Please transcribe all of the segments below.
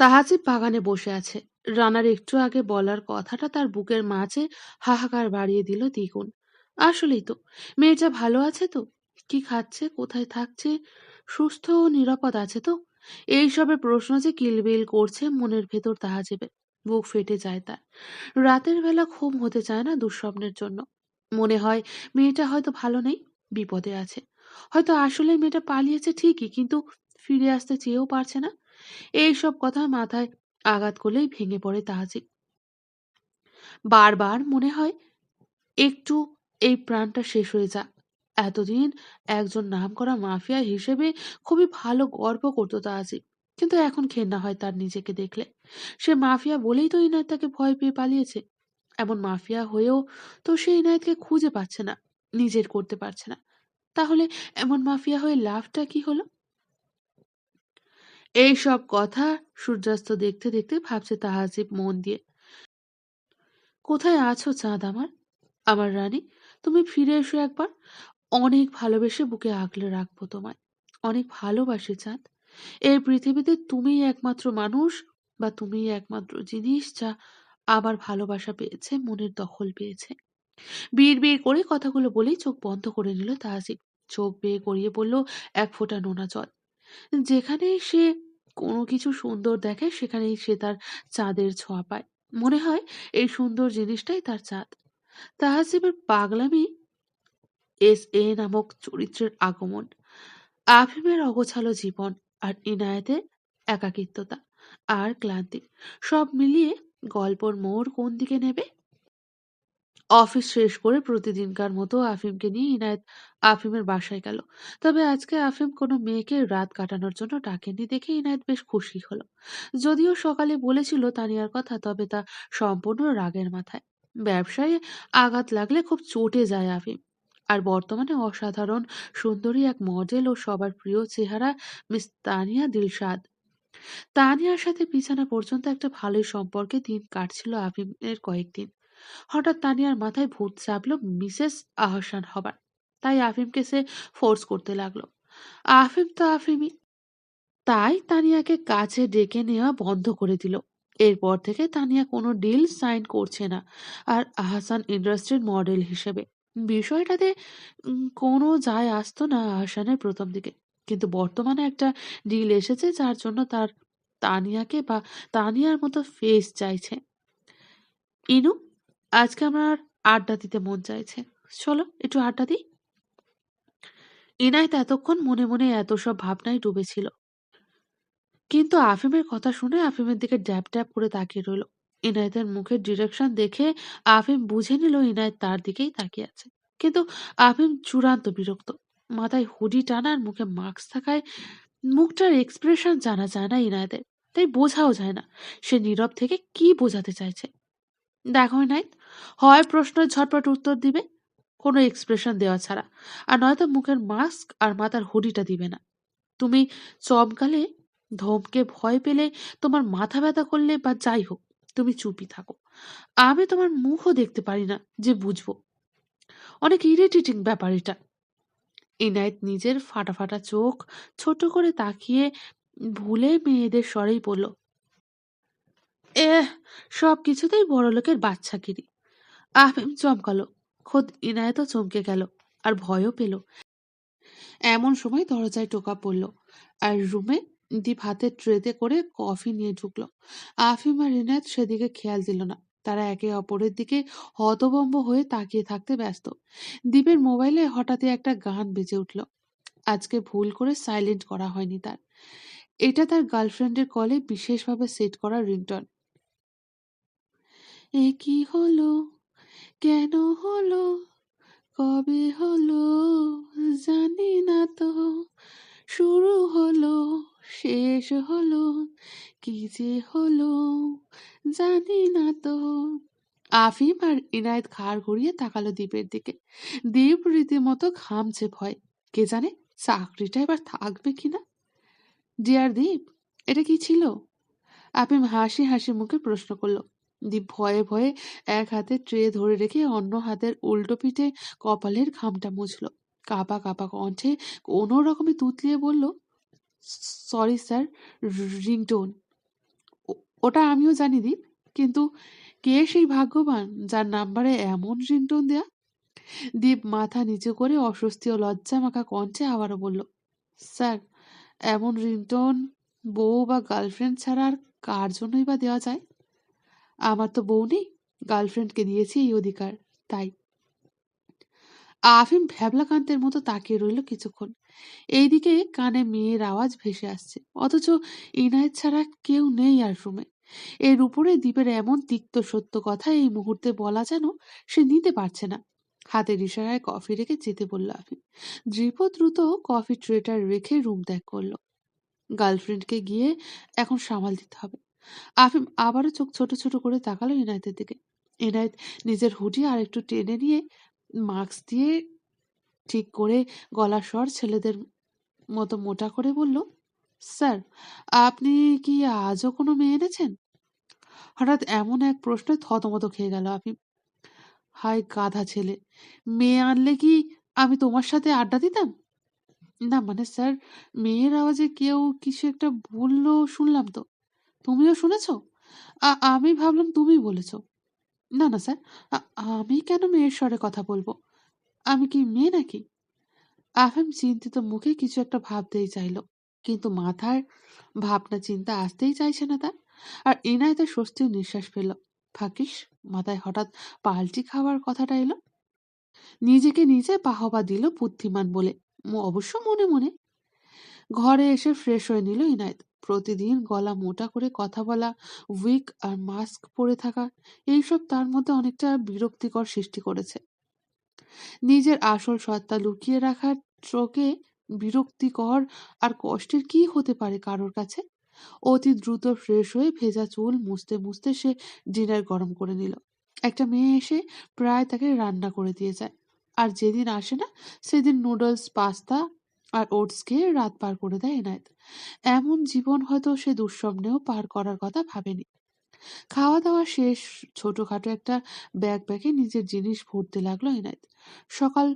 তাহাজিব বাগানে বসে আছে। রানার একটু আগে বলার কথাটা তার বুকের মাঝে হাহাকার বাড়িয়ে দিল দ্বিগুণ। আসলেই তো, মেয়েটা ভালো আছে তো? কি খাচ্ছে? কোথায় থাকছে? সুস্থ ও নিরাপদ আছে তো? এইসবের প্রশ্ন যে কিলবিল করছে মনের ভেতর তাহাজিবে বুক ফেটে যায় তার। রাতের বেলা ঘুম হতে চায় না দুঃস্বপ্নের জন্য। মনে হয় মেয়েটা হয়তো ভালো নেই, বিপদে আছে। হয়তো আসলে মেয়েটা পালিয়েছে ঠিকই, কিন্তু ফিরে আসতে চেয়েও পারছে না। এইসব কথা মাথায় আঘাত করলেই ভেঙে পড়ে তাহাজি বারবার মনে হয় একটু এই প্রাণটা শেষ হয়ে যাক। এতদিন একজন নামকরা মাফিয়া হিসেবে খুবই ভালো গর্ব করতো তাহাজি কিন্তু এখন ঘেন্না হয় তার নিজেকে দেখলে। সে মাফিয়া বলেই তো ইনায়ত তাকে ভয় পেয়ে পালিয়েছে। এমন মাফিয়া হয়েও তো সে ইনায়তকে খুঁজে পাচ্ছে না, নিজের করতে পারছে না। তাহলে এমন মাফিয়া হয়ে লাভটা কি হলো? এই সব কথা সূর্যাস্ত দেখতে দেখতে ভাবছে তাহাজিব মন দিয়ে। কোথায় আছো চাঁদ আমার? আমার রানী, তুমি ফিরে এসো একবার। অনেক ভালোবেসে বুকে আগলে রাখব তোমায়। অনেক ভালোবাসি চাঁদ। এই পৃথিবীতে তুমিই একমাত্র মানুষ বা তুমিই একমাত্র জিনিস যা আবার ভালোবাসা পেয়েছে, মনের দখল পেয়েছে। বিড় বিড় করে কথাগুলো বলেই চোখ বন্ধ করে নিল তাহাজিব। চোখ বেয়ে গড়িয়ে পড়ল এক ফোঁটা নোনা জল। যেখানে সে কোনো কিছু সুন্দর দেখে সেখানেই সে তার চাঁদের ছোঁয়া পায়। মনে হয় এই সুন্দর জিনিসটাই তার চাঁদ। তাহাজিবের পাগলামি এস এ নামক চরিত্রের আগমন, আফিমের অগোছালো জীবন আর ইনায়েতের একাকিত্বতা আর ক্লান্তি সব মিলিয়ে গল্পর মোড় কোন দিকে নেবে? অফিস শেষ করে প্রতিদিনকার মতো আফিমকে নিয়ে ইনায়েত আফিমের বাসায় গেল। তবে আজকে আফিম কোনো মেয়েকে রাত কাটানোর জন্য ডাকেনি দেখে ইনায়েত বেশ খুশি হলো। যদিও সকালে বলেছিল তানিয়ার কথা, তবে তা সম্পূর্ণ রাগের মাথায়। ব্যবসায় আঘাত লাগলে খুব চটে যায় আফিম। আর বর্তমানে অসাধারণ, সুন্দরী এক মডেল ও সবার প্রিয় চেহারা মিস তানিয়া দিলশাদ। তানিয়ার সাথে বিছানা পর্যন্ত একটা ভালোই সম্পর্কে দিন কাটছিল আফিমের কয়েকদিন। হঠাৎ তানিয়ার মাথায় ভূত চাপলো মিসেস আহসান হবার। তাই আফিমকে সে ফোর্স করতে লাগল। আফিম তো আফিমই। তাই তানিয়াকে কাছে ডেকে নেওয়া বন্ধ করে দিল। এরপর থেকে তানিয়া কোনো ডিল সাইন করছে না আর আহসান ইন্ডাস্ট্রির মডেল হিসেবে। বিষয়টাতে কোনো যায় আসতো না আহসানের প্রথম দিকে। কিন্তু বর্তমানে একটা ডিল এসেছে যার জন্য তার তানিয়াকে বা তানিয়ার মতো ফেস চাইছে। ইনু আজকে আমার আড্ডা দিতে মন চাইছে। চলো, একটু আড্ডা দিই। ইনায়েত এতক্ষণ মনে মনে এত সব ভাবনায় ডুবেছিল। কিন্তু আফিমের কথা শুনে আফিমের দিকে ড্যাব ড্যাব করে তাকিয়ে রইল। ইনায়েতের মুখের ডিরেকশন দেখে আফিম বুঝে নিল ইনায়েত তার দিকেই তাকিয়ে আছে। কিন্তু আফিম চূড়ান্ত বিরক্ত। মাথায় হুডি টানা আর মুখে মাস্ক থাকায় মুখটার এক্সপ্রেশন জানা যায় না ইনায়েতের। তাই বোঝাও যায় না। সে নীরব থেকে কি বোঝাতে চাইছে? দেখো ইনায়েত হয় প্রশ্নের ঝটপট উত্তর দিবে, কোনো এক্সপ্রেশন দেওয়া ছাড়া। আর নয়তো মুখের মাস্ক আর মাথার হুডিটা দিবে না। তুমি চমকালে, ধমকে ভয় পেলে, তোমার মাথা ব্যথা করলে বা যাই হোক, তুমি চুপই থাকো। আমি তোমার মুখও দেখতে পারি না যে বুঝব। অনেক ইরিটেটিং ব্যাপার এটা। ইনায়েত নিজের ফাটা ফাটা চোখ ছোট করে তাকিয়ে ভুলে মেয়েদের স্বরেই বলল এহ সব কিছুতেই বড় লোকের বাচ্চাগিরি। আফিম চমকালো। খোদ ইনায়েতও চমকে গেল আর ভয়ও পেল। এমন সময় দরজায় টোকা পড়ল আর রুমে দীপ হাতে ট্রেতে করে কফি নিয়ে ঢুকলো। আফিম আর ইনায়েত সেদিকে খেয়াল দিল না। তারা একে অপরের দিকে হতবম্ব হয়ে তাকিয়ে থাকতে ব্যস্ত। দীপের মোবাইলে হঠাৎই একটা গান বেজে উঠল। আজকে ভুল করে সাইলেন্ট করা হয়নি তার। এটা তার গার্লফ্রেন্ডের কলে বিশেষভাবে সেট করা রিংটন। এ কি হলো, কেন হলো, কবে হলো জানি না তো। শুরু হলো, শেষ হলো, কি যে হলো জানি না তো। আফিম আর ইনায়েত ঘাড় ঘুরিয়ে তাকালো দ্বীপের দিকে। দ্বীপ রীতিমতো ঘামছে ভয়। কে জানে চাকরিটা এবার থাকবে কিনা ডিয়ার দ্বীপ এটা কি ছিল? আফিম হাসি হাসি মুখে প্রশ্ন করল। ভয়ে ভয়ে এক হাতে ট্রে ধরে রেখে অন্য হাতের উল্টো পিঠে কপালের ঘামটা মুছলো কাপা কাপা কণ্ঠে কোনো রকমে তুতলিয়ে বলল সরি স্যার রিংটোন ওটা আমিও জানি দীপ। কিন্তু কে সেই ভাগ্যবান যার নাম্বারে এমন রিংটোন দেয়া? দীপ মাথা নিচু করে অস্বস্তি ও লজ্জা মাখা কণ্ঠে আবারও বলল, স্যার, এমন রিংটোন বউ বা গার্লফ্রেন্ড ছাড়া আর কার জন্যই বা দেওয়া যায়? আমার তো বউ নেই, গার্লফ্রেন্ডকে দিয়েছি এই অধিকার, তাই। আফিম ভ্যাবলাকান্তের মতো তাকিয়ে রইল কিছুক্ষণ। এইদিকে কানে মেয়ের আওয়াজ ভেসে আসছে অথচ ইনায়েত ছাড়া কেউ নেই আর রুমে এর উপরে দ্বীপের এমন তিক্ত সত্য কথা এই মুহূর্তে বলা যেন সে নিতে পারছে না। হাতের ইশারায় কফি রেখে যেতে বলল আফিম। দ্রীপ দ্রুত কফি ট্রেটার রেখে রুম ত্যাগ করল। গার্লফ্রেন্ডকে গিয়ে এখন সামাল দিতে হবে। আফিম আবারও চোখ ছোট ছোট করে তাকালো ইনায়েতের দিকে। ইনায়েত নিজের হুডি আর একটু টেনে নিয়ে মাস্ক দিয়ে ঠিক করে গলার স্বর ছেলেদের মতো মোটা করে বলল, স্যার, আপনি কি আজও কোনো মেয়ে এনেছেন? হঠাৎ এমন এক প্রশ্নে থতমত খেয়ে গেল আপনি হাই গাধা ছেলে মেয়ে আনলে কি আমি তোমার সাথে আড্ডা দিতাম? না মানে স্যার মেয়ের আওয়াজে কেউ কিছু একটা বলল শুনলাম তো। তুমিও শুনেছ? আমি ভাবলাম তুমি বলেছ। না না, স্যার আমি কেন মেয়ের স্বরে কথা বলব? আমি কি মেয়ে নাকি? আফেম চিন্তিত মুখে কিছু একটা ভাবতেই চাইল, কিন্তু মাথার ভাবনা চিন্তা আসতেই চাইছে না তার। আর এনায়তে স্বস্তির নিঃশ্বাস ফেল ফাঁকিস মাথায় হঠাৎ পাল্টি খাওয়ার কথাটা এলো। নিজেকে নিজে বাহবা দিল বুদ্ধিমান বলে অবশ্য মনে মনে। ঘরে এসে ফ্রেশ হয়ে নিল ইনায়েত প্রতিদিন গলা মোটা করে কথা বলা, উইক আর মাস্ক পরে থাকা, এইসব তার মধ্যে অনেকটা বিরক্তিকর সৃষ্টি করেছে। নিজের আসল সত্তা লুকিয়ে রাখার চোখে বিরক্তিকর আর কষ্টের কি হতে পারে কারোর কাছে? অতি দ্রুত ফ্রেশ হয়ে ভেজা চুল মুছতে মুছতে সে ডিনার গরম করে নিল। একটা মেয়ে এসে প্রায় তাকে রান্না করে দিয়ে যায়। আর যেদিন আসে না, সেদিন নুডলস, পাস্তা আর ওটসকে রাত পার করে দেয় এনায়েত। এমন জীবন হয়তো সে দুঃস্বপ্নেও পার করার কথা ভাবেনি। খাওয়া দাওয়া শেষ, ছোটখাটো একটা ব্যাগ ব্যাগে নিজের জিনিস ভরতে লাগল এনায়েত। সকাল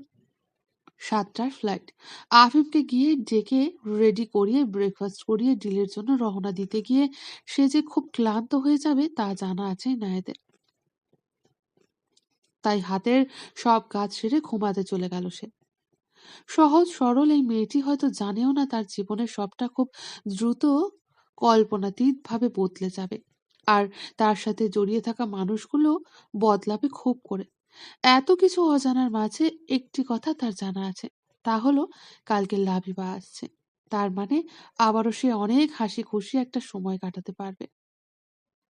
সাতটার ফ্লাইট আফিমকে গিয়ে ডেকে রেডি করিয়ে ব্রেকফাস্ট করিয়ে ডিলের জন্য রওনা দিতে গিয়ে সে যে খুব ক্লান্ত হয়ে যাবে তা জানা আছে নায়েদের তাই হাতের সব কাজ সেরে ঘুমাতে চলে গেল সে। সহজ, সরল এই মেয়েটি হয়তো জানেও না তার জীবনের সবটা খুব দ্রুত কল্পনাতীত ভাবে বদলে যাবে। আর তার সাথে জড়িয়ে থাকা মানুষগুলো বদলাবে খুব করে। এত কিছু অজানার মাঝে একটি কথা তার জানা আছে, তা হলো কালকে লাভিবা আসছে। তার মানে আবারও সে অনেক হাসি খুশি একটা সময় কাটাতে পারবে।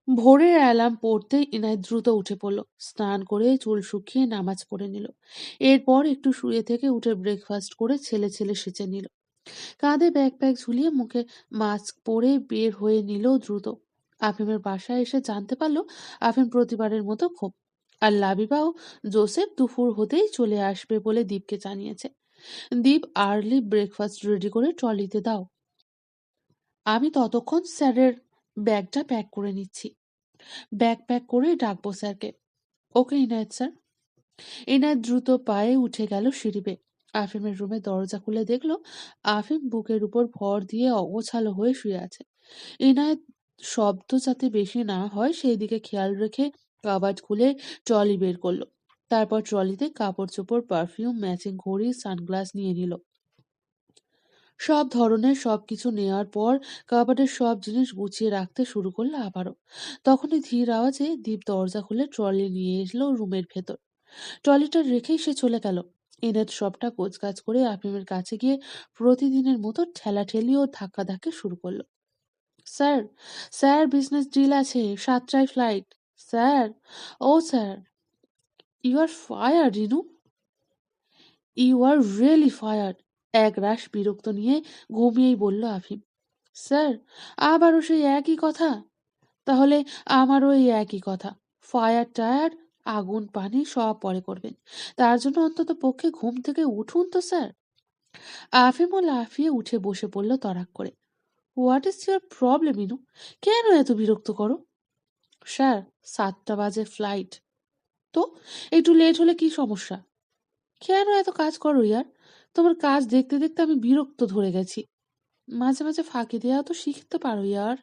ভোরের অ্যালার্ম পড়তেই ইনায় দ্রুত উঠে পড়ল। স্নান করে চুল শুকিয়ে নামাজ পড়ে নিল। এরপর একটু শুয়ে থেকে উঠে ব্রেকফাস্ট করে ছেলে ছেলে সেচে নিল। কাঁধে ব্যাগ প্যাক ঝুলিয়ে মুখে মাস্ক পরে বের হয়ে নিল দ্রুত। আফিমের বাসায় এসে জানতে পারল আফিম প্রতিবারের মতো খুব। আর লাবিবাও জোসেফ দুপুর হতেই চলে আসবে বলে দীপকে জানিয়েছে। দীপ আর্লি ব্রেকফাস্ট রেডি করে ট্রলিতে দাও। আমি ততক্ষণ স্যারের ব্যাগটা প্যাক করে নিচ্ছি। ব্যাগ প্যাক করে ডাকবো স্যারকে। ওকে, ইনায়ত স্যার। ইনায়ত দ্রুত পায়ে উঠে গেল সিঁড়িবে আফিমের রুমে দরজা খুলে দেখল আফিম বুকের উপর ভর দিয়ে অগোছালো হয়ে শুয়ে আছে। ইনায়ত শব্দ যাতে বেশি না হয় সেই দিকে খেয়াল রেখে কাবাট খুলে ট্রলি বের করল। তারপর ট্রলিতে কাপড় চোপড় পারফিউম, ম্যাচিং ঘড়ি, সানগ্লাস নিয়ে নিল। সব ধরনের সব কিছু নেওয়ার পর কাবাটের সব জিনিস গুছিয়ে রাখতে শুরু করল আবারও। তখনই ধীর আওয়াজে দীপ দরজা খুলে ট্রলি নিয়ে এলো রুমের ভেতর। ট্রলিটা রেখেই সে চলে গেল। এনাদ সবটা গোছগাছ করে আফিমের কাছে গিয়ে প্রতিদিনের মতো ঠেলা ঠেলি ও ধাক্কা ধাক্কি শুরু করল। স্যার স্যার, বিজনেস ডিল আছে, সাতটায় flight. Sir, O sir, you are fire Rinu you are really fire এক রাশ বিরক্ত নিয়ে ঘুমিয়েই বলল আফিম, স্যার, আবারও সেই একই কথা? তাহলে আমারও এই একই কথা। ফায়ার টায়ার, আগুন, পানি সব পরে করবেন। তার জন্য অন্তত পক্ষে ঘুম থেকে উঠুন তো, স্যার। আফিমও লাফিয়ে উঠে বসে পড়ল তরাক করে। What is your problem, Inu? কেন এত বিরক্ত করো? স্যার, সাতটা বাজে ফ্লাইট। তো, একটু লেট হলে কি সমস্যা? কেন এত কাজ করো, ইয়ার? তোমার কাজ দেখতে দেখতে আমি বিরক্ত ধরে গেছি। মাঝে মাঝে ফাঁকি দেওয়া তো শিখতে পারো ইয়ার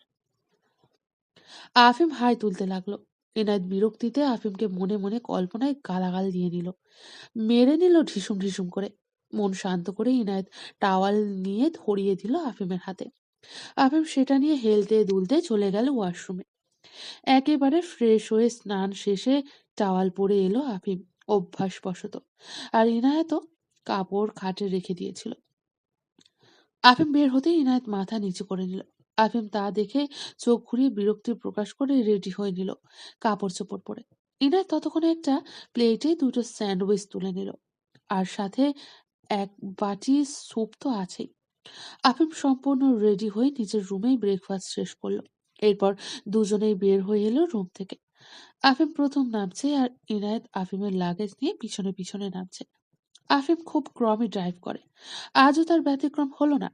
আফিম হাই তুলতে লাগল। এনায়েত বিরক্তিতে আফিমকে মনে মনে কল্পনায় গালাগাল দিয়ে নিল। মেরে নিল ঢিসুম ঢিসুম করে। মন শান্ত করে ইনায়েত টাওয়াল নিয়ে ধরিয়ে দিল আফিমের হাতে। আফিম সেটা নিয়ে হেলতে দুলতে চলে গেল ওয়াশরুমে। একেবারে ফ্রেশ হয়ে স্নান শেষে টাওয়াল পরে এলো আফিম, অভ্যাসবশত। আর ইনায়েতও কাপড় খাটে রেখে দিয়েছিল। আফিম বের হতেই ইনায়েত মাথা নিচু করে নিল। আফিম তা দেখে চোখ ঘুরিয়ে বিরক্তি প্রকাশ করে রেডি হয়ে নিল কাপড় চোপড় পরে। ইনায়েত ততক্ষণে একটা প্লেটে দুটো স্যান্ডউইচ তুলে নিল আর সাথে এক বাটি স্যুপ তো আছেই। আফিম সম্পূর্ণ রেডি হয়ে নিজের রুমেই ব্রেকফাস্ট শেষ করল। এরপর দুজনেই বের হয়ে এলো রুম থেকে। আফিম প্রথম নামছে আর ইনায়েত আফিমের লাগেজ নিয়ে পিছনে পিছনে নামছে। আফিম খুব ক্রমে ড্রাইভ করে। আজও তার ব্যতিক্রম হলো না।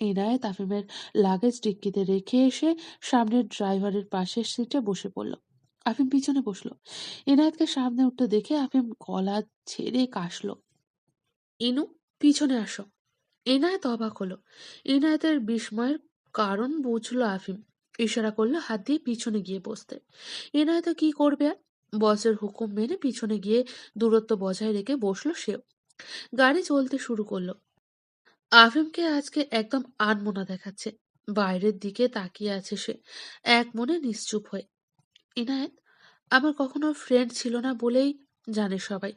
ইনায়েত আফিমের লাগেজ ডিক্কিতে রেখে এসে সামনের ড্রাইভারের পাশের সিটে বসে পড়ল। আফিম পিছনে বসল। ইনায়েতকে সামনে উঠতে দেখে আফিম গলা ছেড়ে কাশলো। ইনু, পিছনে আসো। এনায়েত অবাক হলো। এনায়েতের বিস্ময়ের কারণ বুঝলো আফিম। ইশারা করল হাত দিয়ে পিছনে গিয়ে বসতে। এনায়েত কি করবে বসের হুকুম মেনে পিছনে গিয়ে দূরত্ব বজায় রেখে বসল সেও। গাড়ি চলতে শুরু করল। আফিমকে আজকে একদম আনমোনা দেখাচ্ছে। বাইরের দিকে তাকিয়ে আছে সে, এক মনে নিশ্চুপ হয়ে। ইনায়েত, আমার কখনো ফ্রেন্ড ছিল না বলেই জানে সবাই।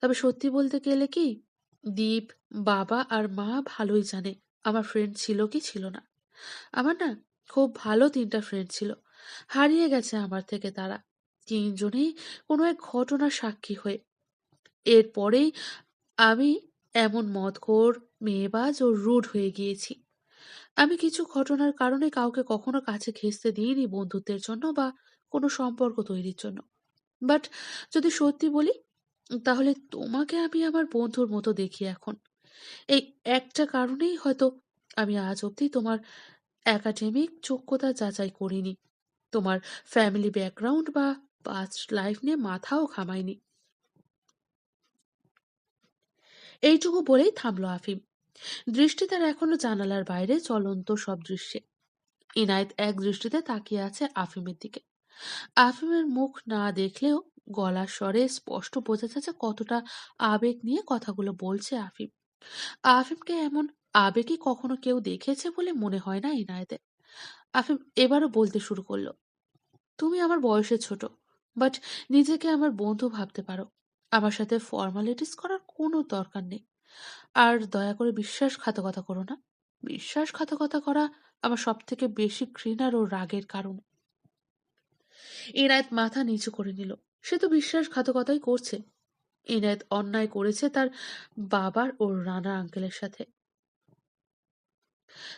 তবে সত্যি বলতে গেলে কি, দীপ, বাবা আর মা ভালোই জানে আমার ফ্রেন্ড ছিল কি ছিল না। আমার না খুব ভালো তিনটা ফ্রেন্ড ছিল। হারিয়ে গেছে আমার থেকে তারা। তিনজনেই কোনো এক ঘটনার সাক্ষী হয়ে। এরপরেই আমি এমন মদখোর, মেয়েবাজ ও রুড হয়ে গিয়েছি। আমি কিছু ঘটনার কারণে কাউকে কখনো কাছে ঘেঁচতে দিইনি বন্ধুত্বের জন্য বা কোনো সম্পর্ক তৈরির জন্য। বাট যদি সত্যি বলি, তাহলে তোমাকে আমি আমার বন্ধুর মতো দেখি এখন। এই একটা কারণেই হয়তো আমি আজ অবধি তোমার একাডেমিক যোগ্যতা যাচাই করিনি। তোমার ফ্যামিলি ব্যাকগ্রাউন্ড বা পাস্ট লাইফ নিয়ে মাথাও ঘামাইনি। এইটুকু বলেই থামল আফিম। দৃষ্টি তার এখনও জানালার বাইরে, চলন্ত সব দৃশ্যে। ইনায়েত এক দৃষ্টিতে তাকিয়ে আছে আফিমের দিকে। আফিমের মুখ না দেখলেও গলার স্বরে স্পষ্ট বোঝা যাচ্ছে কতটা আবেগ নিয়ে কথাগুলো বলছে আফিম। আফিমকে এমন আবেগে কখনো কেউ দেখেছে বলে মনে হয় না ইনায়েতের। আফিম এবারও বলতে শুরু করল, তুমি আমার বয়সে ছোট বাট নিজেকে আমার বন্ধু ভাবতে পারো। আমার সাথে ফর্মালিটিস করার কোনো দরকার নেই। আর দয়া করে বিশ্বাসঘাতকতা করো না। বিশ্বাসঘাতকতা করা আমার সব থেকে বেশি ঘৃণার ও রাগের কারণ। ইনায়েত মাথা নিচু করে নিল। সে তো বিশ্বাসঘাতকতাই করছে। ইনায়েত অন্যায় করেছে তার বাবার ও রানা আঙ্কেলের সাথে।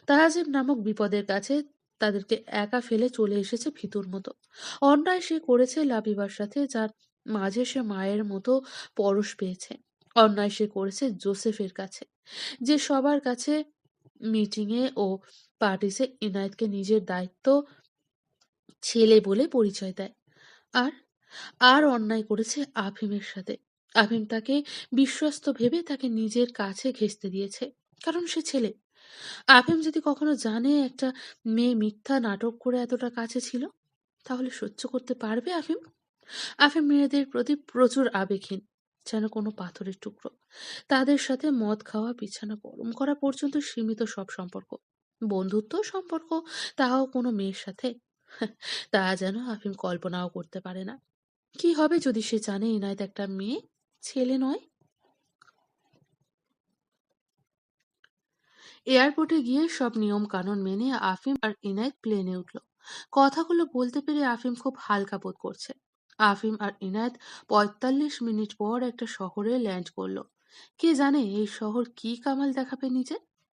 তাহাজিব নামক বিপদের কাছে তাদেরকে একা ফেলে চলে এসেছে ভিতুর মতো। অন্যায় সে করেছে লাবিবার সাথে, যার মাঝে সে মায়ের মতো পরশ পেয়েছে। অন্যায় সে করেছে জোসেফের কাছে। যে সবার কাছে মিটিংয়ে ও পার্টিসে ইনায়েতকে নিজের দায়িত্ব ছেলে বলে পরিচয় দেয়। আর আর অন্যায় করেছে আফিমের সাথে। আফিম তাকে বিশ্বস্ত ভেবে তাকে নিজের কাছে ঘেঁচতে দিয়েছে, কারণ সে ছেলে। আফিম যদি কখনো জানে একটা মেয়ে মিথ্যা নাটক করে এতটা কাছে ছিল, তাহলে সহ্য করতে পারবে আফিম? আফিম মেয়েদের প্রতি প্রচুর আবেগহীন, যেন কোনো পাথরের টুকরো। তাদের সাথে মদ খাওয়া, বিছানা গরম করা পর্যন্ত সীমিত সব সম্পর্ক। বন্ধুত্ব সম্পর্ক, তাও কোনো মেয়ের সাথে? তা যেন আফিম কল্পনাও করতে পারে না। কি হবে যদি সে জানে ইনায়েত একটা মেয়ে, ছেলে নয়? এয়ারপোর্টে গিয়ে সব নিয়ম কানুন মেনে আফিম আর ইনায়েত প্লেনে উঠল। কথাগুলো বলতে পেরে আফিম খুব হালকা বোধ করছে। আফিম আর ইনায়েত পঁয়তাল্লিশ মিনিট পর একটা শহরে ল্যান্ড করল। কে জানে এই শহর কি কামাল দেখাবে নিজে